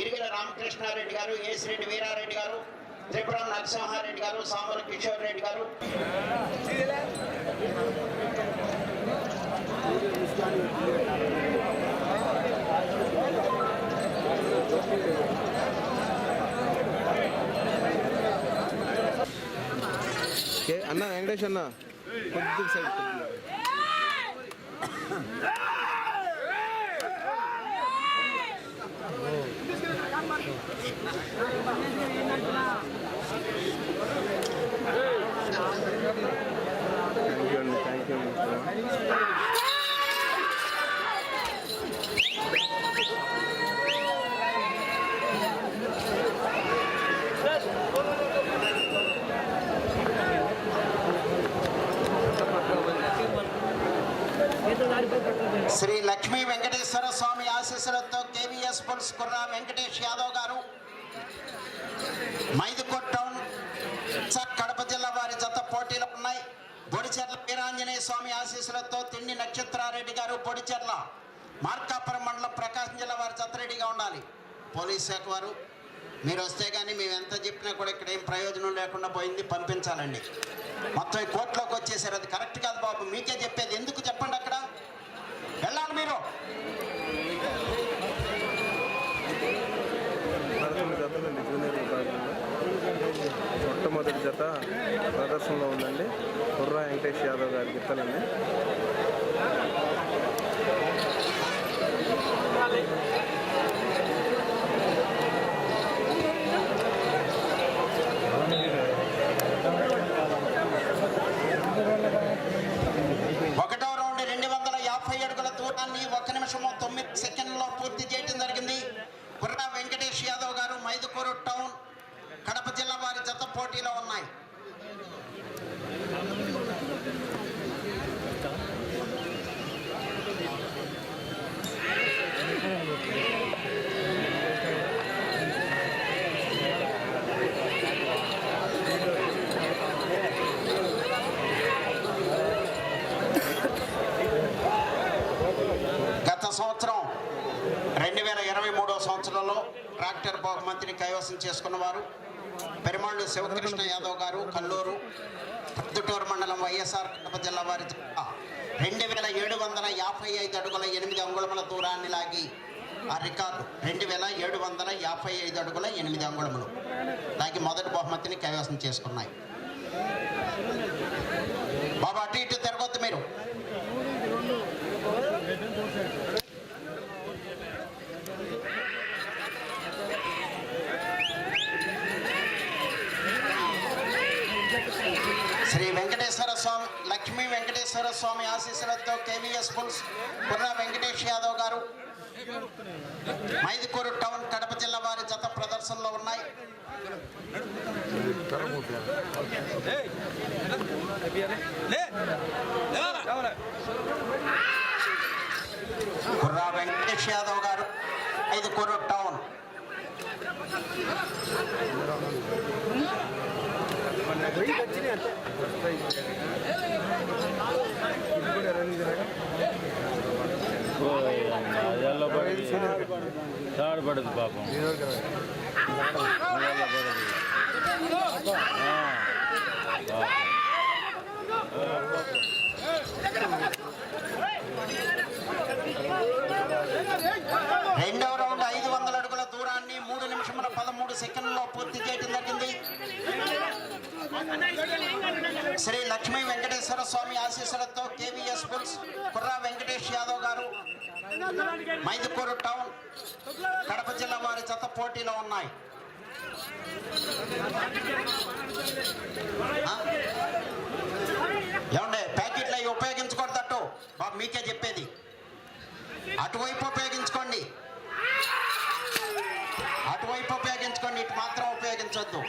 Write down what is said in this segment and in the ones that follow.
ఇరిగిల రామకృష్ణారెడ్డి గారు ఏసిరెడ్డి వీరారెడ్డి గారు త్రిపురం నరసింహారెడ్డి గారు సామల కిషోర్ రెడ్డి గారు. అన్న వెంకటేష్ అన్న కొద్దిగా సైడ్ కొద్దిగా. థ్యాంక్ యూ అండి థ్యాంక్ యూ అండి శ్రీ లక్ష్మీ వెంకటేశ్వర స్వామి ఆశీస్సులతో కేవీఎస్ పుల్స్ కుర్రా వెంకటేష్ యాదవ్ గారు మైదుకోట్ టౌన్ సార్ కడప జిల్లా వారి జత పోటీలు ఉన్నాయి బొడిచెర్ల వీరాంజనేయ స్వామి ఆశీస్సులతో తిండి నక్షత్రారెడ్డి గారు పొడిచెర్ల మార్కాపురం మండలం ప్రకాశం జిల్లా వారు జత ఉండాలి. పోలీస్ శాఖ వారు మీరు వస్తే కానీ మేము ఎంత చెప్పినా కూడా ఇక్కడ ఏం ప్రయోజనం లేకుండా పోయింది పంపించాలండి. మొత్తం ఈ కోర్టులోకి వచ్చేసారు. అది కరెక్ట్ కాదు బాబు మీకే చెప్పేది. ఎందుకు చెప్పండి అక్కడ? వెళ్ళాలి మీరు పదకొండు జతలండి జూనియర్ విభాగంలో మొట్టమొదటి జత ప్రదర్శనలో ఉందండి. కుర్రా వెంకటేష్ యాదవ్ గారి గిత్తలండి ఒకటో రౌండ్ రెండు వందల యాభై అడుగుల దూరాన్ని ఒక నిమిషము తొమ్మిది సెకండ్లో పూర్తి చేయడం జరిగింది. కుర్రా వెంకటేష్ యాదవ్ గారు మైదుకూరు టౌన్ కడప జిల్లా వారి జత పోటీలో ఉన్నాయి. గత సంవత్సరం రెండు వేల ఇరవై మూడో సంవత్సరంలో ట్రాక్టర్ బహుమతిని కైవసం చేసుకున్నవారు పెరుమాళ్ళు శివకృష్ణ యాదవ్ గారు కల్లూరు ప్రొద్దుటూరు మండలం వైఎస్ఆర్ కడప జిల్లా వారి రెండు వేల ఏడు వందల యాభై ఐదు అడుగుల ఎనిమిది అంగుళముల దూరాన్ని లాగి ఆ రికార్డు రెండు వేల ఏడు వందల యాభై ఐదు అడుగుల ఎనిమిది అంగుళములు లాగి మొదటి బహుమతిని కైవసం చేసుకున్నాయి. బాబా అటు ఇటు తిరగొద్దు మీరు శ్రీ వెంకటేశ్వర స్వామి లక్ష్మీ వెంకటేశ్వర స్వామి ఆశీస్సులతో కేవీఎస్ పుల్స్ కుర్ర వెంకటేష్ యాదవ్ గారు. మైదుకూరు టౌన్ కడప జిల్లా వారి జత ప్రదర్శనలో ఉన్నాయి. కుర్ర కనబడదు పాపం. రెండవ రౌండ్ ఐదు వందల అడుగుల దూరాన్ని మూడు నిమిషముల పదమూడు సెకండ్లో పూర్తి చేయడం జరిగింది. శ్రీ లక్ష్మీ వెంకటేశ్వర స్వామి ఆశీస్సులతో KVS Bulls Kurra Venkatesh Yadav garu Mydukur town Kadapa జిల్లా వారి జత పోటీలో ఉన్నాయి. ఏమండే ప్యాకెట్లు అవి ఉపయోగించకూడదట్టు బాబు మీకే చెప్పేది. అటువైపు ఉపయోగించుకోండి. అటువైపు ఉపయోగించుకోండి ఇటు మాత్రం ఉపయోగించొద్దు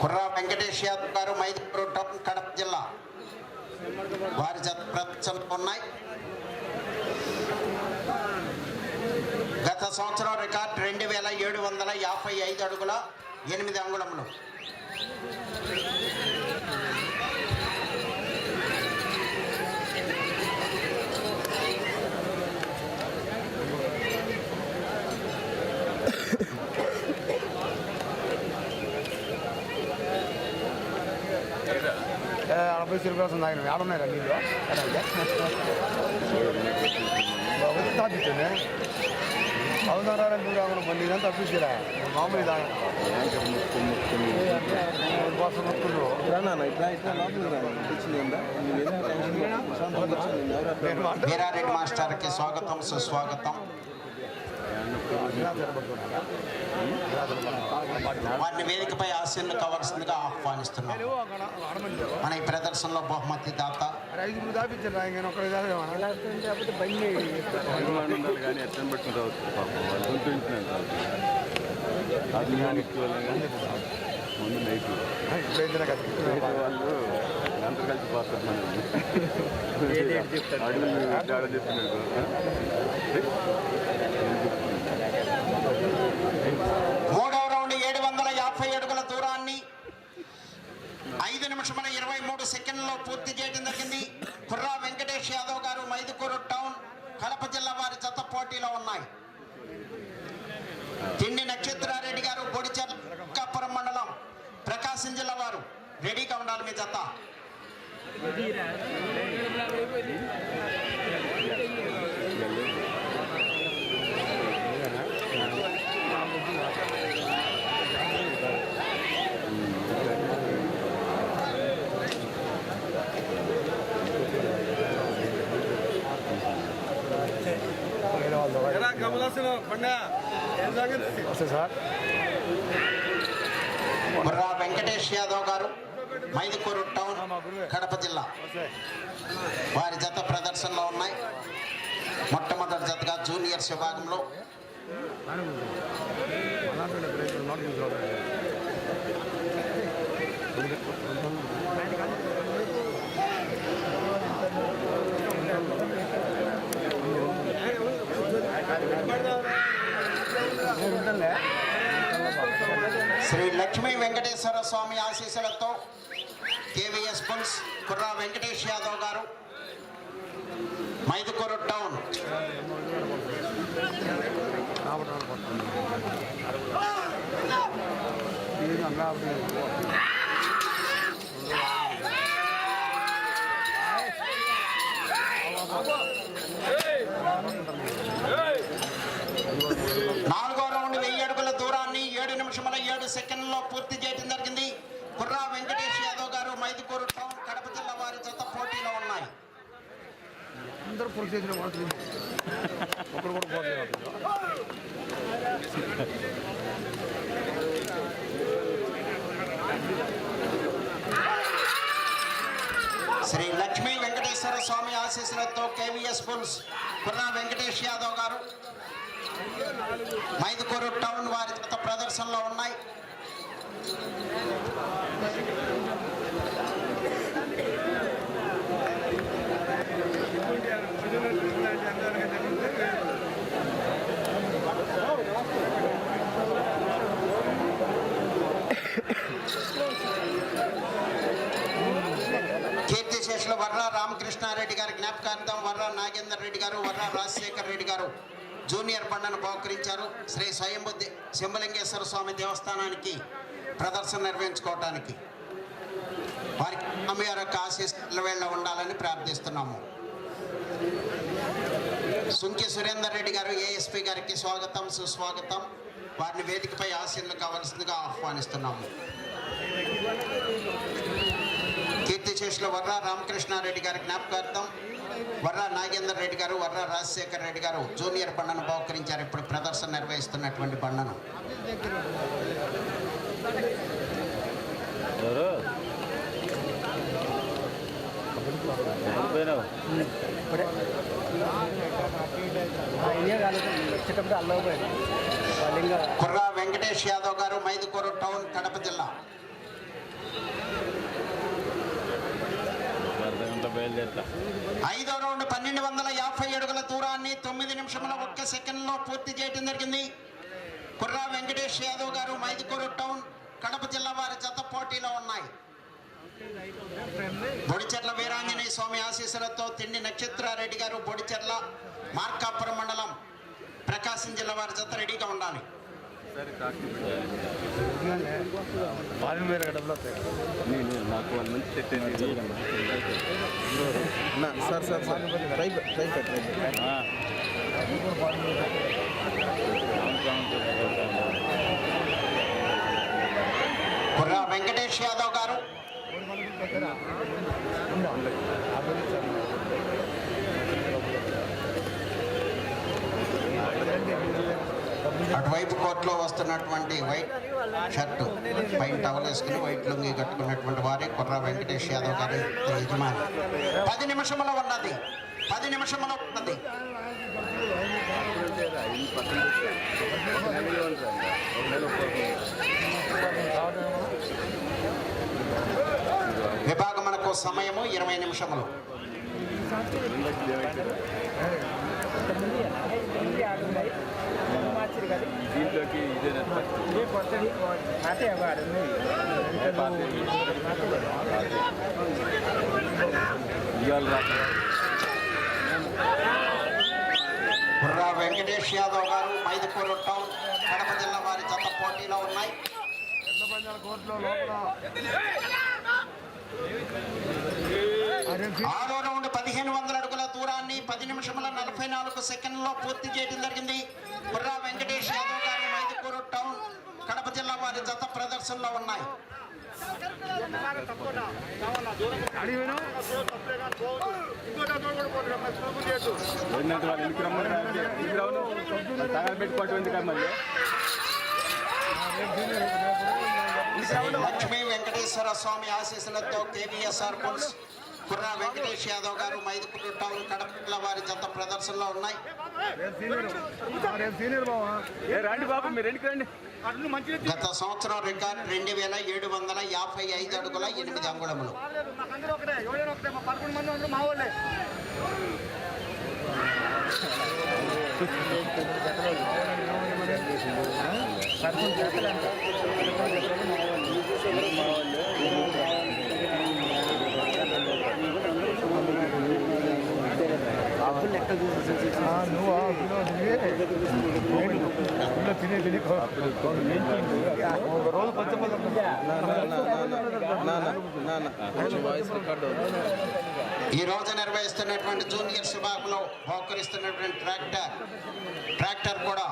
కుర్రా వెంకటేష్ యాదవ్ గారు మైదుకూరు టౌన్ కడప జిల్లా. వారి జత ప్రదర్శనలు ఉన్నాయి. గత సంవత్సరం రికార్డ్ రెండు వేల ఏడు వందల యాభై ఐదు అడుగుల ఎనిమిది అంగుళములు. ఆఫీసుల కోసం తాగిన ఏడున్నాయి నీళ్ళు తాపించండి అవుతారా దూరం మళ్ళీ ఇదంతా తప్పించరా మామూలు తాగ కోసం మొక్కులు వీరారెడ్డి మాస్టర్కి స్వాగతం సుస్వాగతం. వారిని వేదికపై ఆశీర్లు కావాల్సిందిగా ఆహ్వానిస్తున్నాం. మన ఈ ప్రదర్శనలో బహుమతి దాత ముందు నైట్ అందరు కలిసి పోస్తారు మనం అడుగులు తేడా చెప్తున్నాడు మూడవ రౌండ్ ఏడు వందల యాభై అడుగుల దూరాన్ని ఐదు నిమిషముల ఇరవై మూడు సెకండ్లో పూర్తి చేయడం జరిగింది. కుర్రా వెంకటేష్ యాదవ్ గారు మైదుకూరు టౌన్ కడప జిల్లా వారి జత పోటీలో ఉన్నాయి. తిండి నక్షత్రారెడ్డి గారు బొడిచర్కాపురం మండలం ప్రకాశం జిల్లా వారు రెడీగా ఉండాలి మీ జత. కుర్రా వెంకటేష్ యాదవ్ గారు మైదుకూరు టౌన్ కడప జిల్లా. వారి జత ప్రదర్శనలో ఉన్నాయి. మొట్టమొదటి జతగా జూనియర్స్ విభాగంలో శ్రీ లక్ష్మీ వెంకటేశ్వర స్వామి ఆశీస్సులతో KVS Bulls Kurra Venkatesh Yadav garu Mydukur town. నాలుగో రౌండ్ వెయ్యి అడుగుల దూరాన్ని ఏడు నిమిషముల ఏడు సెకండ్లో పూర్తి చేయడం జరిగింది. కుర్రా వెంకటేష్ యాదవ్ గారు మైదుకూరు టౌన్ కడప జిల్లా వారి జత పోటీలో ఉన్నాయి. అందరూ పురుష చేసిన వాడుతుంది ఒకరు కూడా పోతుంది శ్రీ లక్ష్మీ వెంకటేశ్వర స్వామి ఆశీస్సులతో KVS Bulls Kurra Venkatesh Yadav garu Mydukur town వారి ప్రదర్శనలో ఉన్నాయి. కీర్తిశేషులు వర్ర రామకృష్ణారెడ్డి గారి జ్ఞాపకార్థం వర్ర నాగేందర్ రెడ్డి గారు వర్ర రాజశేఖర్ రెడ్డి గారు జూనియర్ బండను బహుకరించారు. శ్రీ స్వయంబుద్ధి శంభలింగేశ్వర స్వామి దేవస్థానానికి ప్రదర్శన నిర్వహించుకోవటానికి. వారికి అమ్మగారు యొక్క ఆశీస్సుల వేళ ఉండాలని ప్రార్థిస్తున్నాము. సుంకి సురేందర్ రెడ్డి గారు ఏఎస్పీ గారికి స్వాగతం సుస్వాగతం. వారిని వేదికపై ఆశీర్లు కావాల్సిందిగా ఆహ్వానిస్తున్నాము. కీర్తిశేషుల వర్ర రామకృష్ణారెడ్డి గారి జ్ఞాపకార్థం వర్ర నాగేందర్ రెడ్డి గారు వర్ర రాజశేఖర్ రెడ్డి గారు జూనియర్ బండను బహుకరించారు. ఇప్పుడు ప్రదర్శన నిర్వహిస్తున్నటువంటి బండను. ఎవరు? వచ్చేటప్పుడు కుర్రా వెంకటేష్ యాదవ్ గారు మైదుకూరు టౌన్ కడప జిల్లా. ఐదో రౌండ్ పన్నెండు వందల యాభై అడుగుల దూరాన్ని తొమ్మిది నిమిషముల ఒక్క సెకండ్లో పూర్తి చేయడం జరిగింది. కుర్రా వెంకటేష్ యాదవ్ గారు మైదుకూరు టౌన్ కడప జిల్లా వారి జత పోటీలో ఉన్నాయి. బొడిచెర్ల వీరాంజనేయ స్వామి ఆశీస్సులతో తిండి నక్షత్రారెడ్డి గారు బొడిచెర్ల మార్కాపురం మండలం ప్రకాశం జిల్లా వారి జత రెడీగా ఉండాలి. సరే వేరే డబ్బులు వస్తాయి నేను నాకు వాళ్ళ మంచి సెట్ అయింది నా sir sir sir try try try Kurra Venkatesh Yadav garu. అటువైపు కోర్టులో వస్తున్నటువంటి వైట్ షర్టు పైన టవల్ వేసుకుని వైట్ లుంగి కట్టుకున్నటువంటి వారే కుర్ర వెంకటేష్ యాదవ్ గారి యజమాని. పది నిమిషముల ఉన్నది. పది నిమిషముల ఉన్నది. విభాగమునకు సమయము ఇరవై నిమిషములు దీంట్లోకి ఇదే ఫస్ట్ ఇవాళ రాత్రి బుర్రా వెంకటేష్ యాదవ్ గారు మైదుకూరు టౌన్ కడప జిల్లా వారి జత పోటీలో ఉన్నాయి కోర్టులో లోపల ఆరో రౌండ్ పదిహేను వందల అడుగుల దూరాన్ని పది నిమిషముల నలభై నాలుగు సెకండ్లో పూర్తి చేయడం జరిగింది. బుర్రా వెంకటేష్ యాదవ్ గారి మైదుకూరు టౌన్ కడప జిల్లా వారి జత ప్రదర్శనలో ఉన్నాయి. ఏంటంటే లక్ష్మీ వెంకటేశ్వర స్వామి ఆశీస్సులతో KVSR Bulls Kurra Venkatesh Yadav garu Mydukur town కడపట్ల వారి జత ప్రదర్శనలో ఉన్నాయి. బాబు మీరు గత సంవత్సరం రికార్డ్ రెండు వేల ఏడు వందల యాభై ఐదు అడుగుల ఎనిమిది అంగుళములు. నువ్వు రోజు ఈ రోజు నిర్వహిస్తున్నటువంటి జూనియర్ విభాగంలో బహుకరిస్తున్నటువంటి ట్రాక్టర్ ట్రాక్టర్ కూడా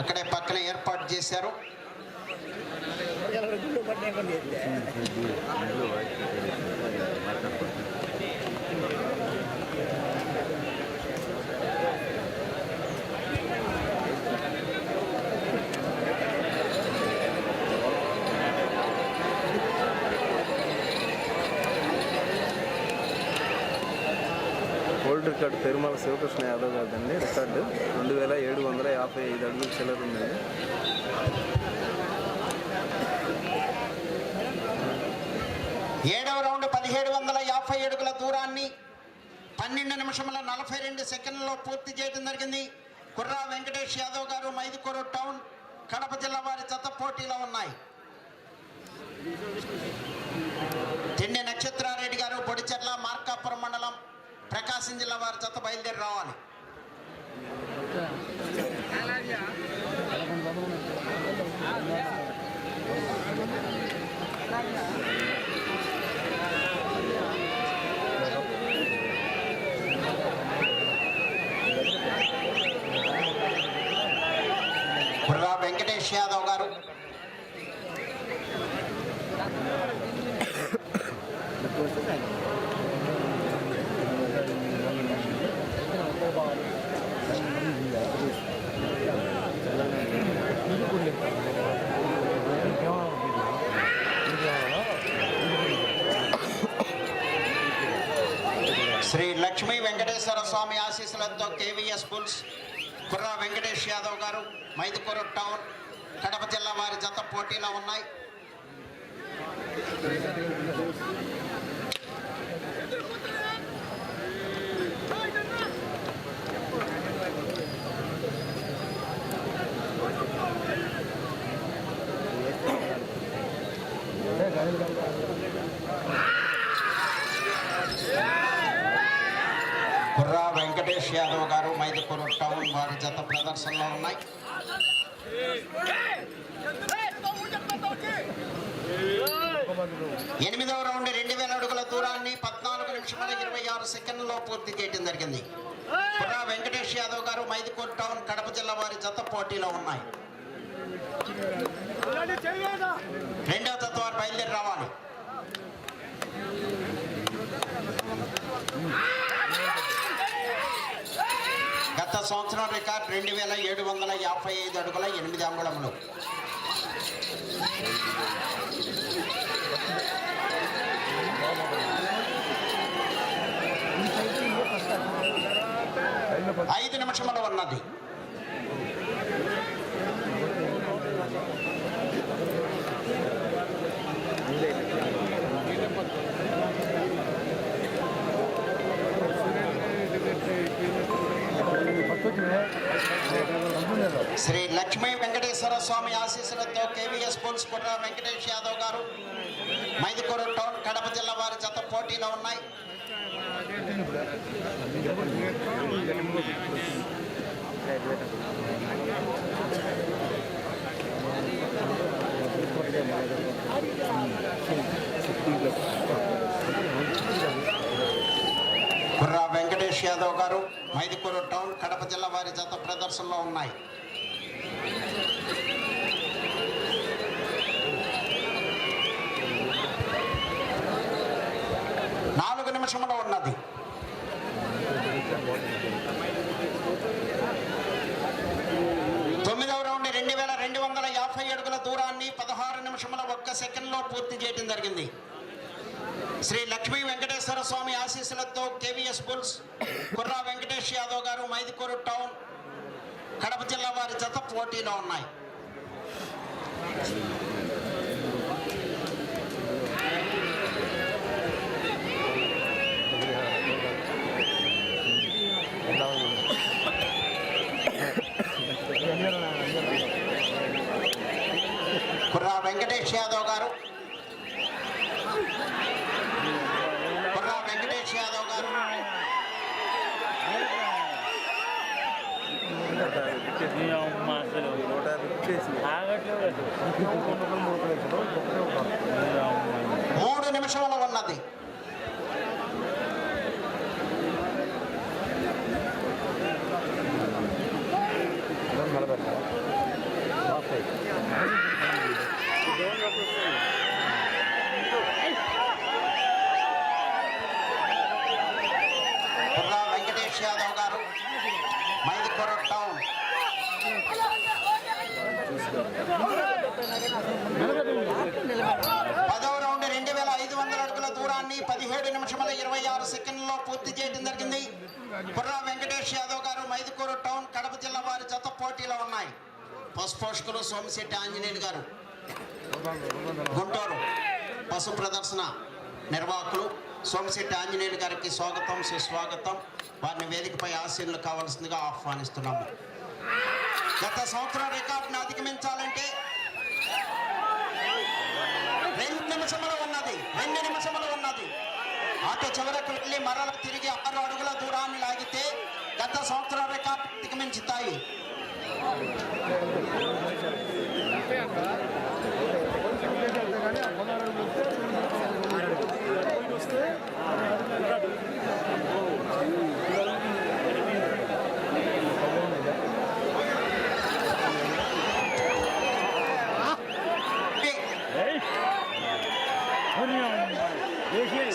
అక్కడే పక్కన ఏర్పాటు చేశారు. ఓల్డ్ రికార్డు పెరుమాల శివకృష్ణ యాదవ్ గారిదండి. రికార్డు రెండు వేల ఏడు వందల యాభై ఐదు అడుగులు చిల్లర ఉందండి ఏడవ రౌండ్ పదిహేడు వందల యాభై అడుగుల దూరాన్ని పన్నెండు నిమిషముల నలభై రెండు సెకండ్లలో పూర్తి చేయడం జరిగింది. కుర్రా వెంకటేష్ యాదవ్ గారు మైదుకూరు టౌన్ కడప జిల్లా వారి చెత్త పోటీలో ఉన్నాయి. తిండి నక్షత్రారెడ్డి గారు పొడిచెర్ల మార్కాపురం మండలం ప్రకాశం జిల్లా వారి చెత్త బయలుదేరి రావాలి కుర్రా వెంకటేష్ యాదవ్ గారు శ్రీ లక్ష్మీ వెంకటేశ్వర స్వామి ఆశీస్సులతో కేవీఎస్ స్కూల్స్ కుర్రా వెంకటేష్ యాదవ్ గారు మైదుకూరు టౌన్ కడప జిల్లా వారి జత పోటీలో ఉన్నాయి. కుర్రా రాజేష్ యాదవ్ గారు మైదపూర్ టౌన్ వారి జత ప్రదర్శనలో ఉన్నాయి. ఎనిమిదవ రౌండ్ రెండు వేల అడుగుల దూరాన్ని పద్నాలుగు నిమిషముల ఇరవై ఆరు సెకండ్లో పూర్తి చేయడం జరిగింది. పురా వెంకటేష్ యాదవ్ గారు మైదపూర్ టౌన్ కడప జిల్లా వారి జత పోటీలో ఉన్నాయి. రెండవ జత బయలుదేరి రావాలి. సంవత్సరం రికార్డ్ రెండు వేల ఏడు వందల యాభై ఐదు అడుగుల ఎనిమిది అంగుళములు. ఐదు నిమిషములు ఉన్నది. స్వామి ఆశీస్సులతో కేవీఎస్ స్కూల్స్ కుట్ర వెంకటేష్ యాదవ్ గారు మైదుకూరు టౌన్ కడప జిల్లా వారి జత పోటీలో ఉన్నాయి. కుర్రా వెంకటేష్ యాదవ్ గారు మైదుకూరు టౌన్ కడప జిల్లా వారి జత ప్రదర్శనలో ఉన్నాయి. నాలుగు ఉన్నది. తొమ్మిదవ రౌండ్ రెండు వేల రెండు వందల యాభై అడుగుల దూరాన్ని పదహారు నిమిషముల ఒక్క సెకండ్లో పూర్తి చేయడం జరిగింది. శ్రీ లక్ష్మీ వెంకటేశ్వర స్వామి ఆశీస్సులతో KVS Bulls Kurra Venkatesh Yadav garu Mydukur town Kadapa జిల్లా వారి జత పోటీలో ఉన్నాయి కుర్రా వెంకటేష్ యాదవ్ గారు కుర్రా వెంకటేష్ యాదవ్ గారు నూట యాభై ఇచ్చేసి మూడు నిమిషముల ఉన్నది కుర్రా వెంకటేష్ యాదవ్ గారు మైదుకూరు టౌన్ పదవ రౌండ్ రెండు వేల ఐదు వందల అడుగుల దూరాన్ని పదిహేడు నిమిషముల ఇరవై ఆరు సెకండ్లలో పూర్తి చేయడం జరిగింది కుర్రా వెంకటేష్ యాదవ్ గారు మైదుకూరు టౌన్ కడప జిల్లా వారి జత పోటీలో ఉన్నాయి పశుపోషకులు సోమిశెట్టి ఆంజనేయులు గారు గుంటూరు పశు నిర్వాహకులు సోమశెట్టి ఆంజనేయులు గారికి స్వాగతం సుస్వాగతం. వారిని వేదికపై ఆశీనులు కావాల్సిందిగా ఆహ్వానిస్తున్నాము. గత సంవత్సరం రికార్డును అధిగమించాలంటే రెండు నిమిషములు ఉన్నది రెండు నిమిషములు ఉన్నది. ఆటో చివరకు వెళ్ళి మరల తిరిగి ఆరు అడుగుల దూరాన్ని లాగితే గత సంవత్సరం రికార్డు అధిగమించుతాయి.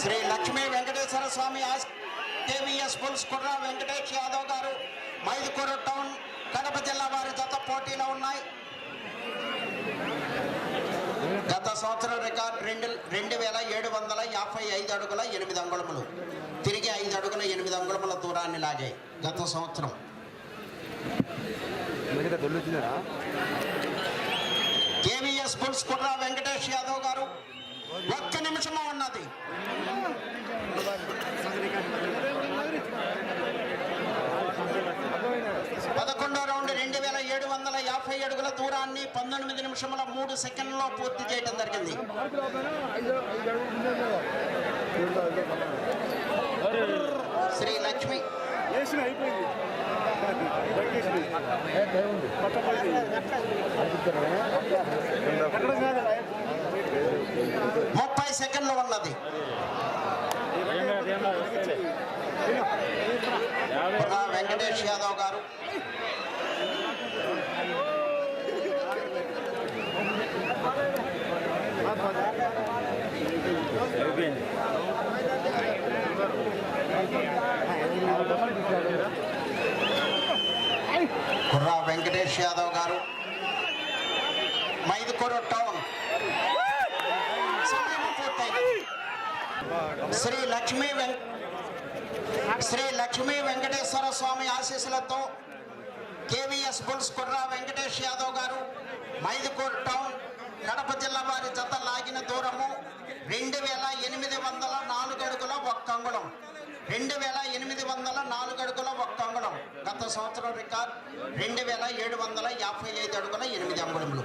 శ్రీ లక్ష్మీ వెంకటేశ్వర స్వామి కేవీఎస్ బుల్స్ కుర్ర వెంకటేష్ యాదవ్ గారు మైదుకూరు టౌన్ కడప జిల్లా వారి జత పోటీలో ఉన్నాయి. గత సంవత్సరం రికార్డ్ రెండు రెండు వేల ఏడు వందల యాభై ఐదు అడుగుల ఎనిమిది అంగుళములు. తిరిగి ఐదు అడుగుల ఎనిమిది అంగుళముల దూరాన్ని లాగాయి గత సంవత్సరం. కేవీఎస్ బుల్స్ కుర్ర వెంకటేష్ యాదవ్ గారు ఒక్క నిమిషము ఉన్నది. పదకొండో రౌండ్ రెండు వేల ఏడు వందల యాభై అడుగుల దూరాన్ని పంతొమ్మిది నిమిషముల మూడు సెకండ్లో పూర్తి చేయడం జరిగింది. శ్రీ లక్ష్మి. ముప్పై సెకండ్లు ఉన్నది. వెంకటేష్ యాదవ్ గారు. కుర్రా వెంకటేష్ యాదవ్ గారు. మైదుకూరు టౌన్. శ్రీ లక్ష్మీ వెంక శ్రీ లక్ష్మీ వెంకటేశ్వర స్వామి ఆశీస్సులతో KVS Bulls Kurra Venkatesh Yadav garu Mydukur town Kadapa జిల్లా వారి జత లాగిన దూరము రెండు వేల ఎనిమిది వందల నాలుగు అడుగుల ఒక్క అంగుళం. రెండు వేల ఎనిమిది వందల నాలుగు అడుగుల ఒక్క అంగుళం. గత సంవత్సరం రికార్డ్ రెండు వేల ఏడు వందల యాభై ఐదు అడుగుల ఎనిమిది అంగుళములు.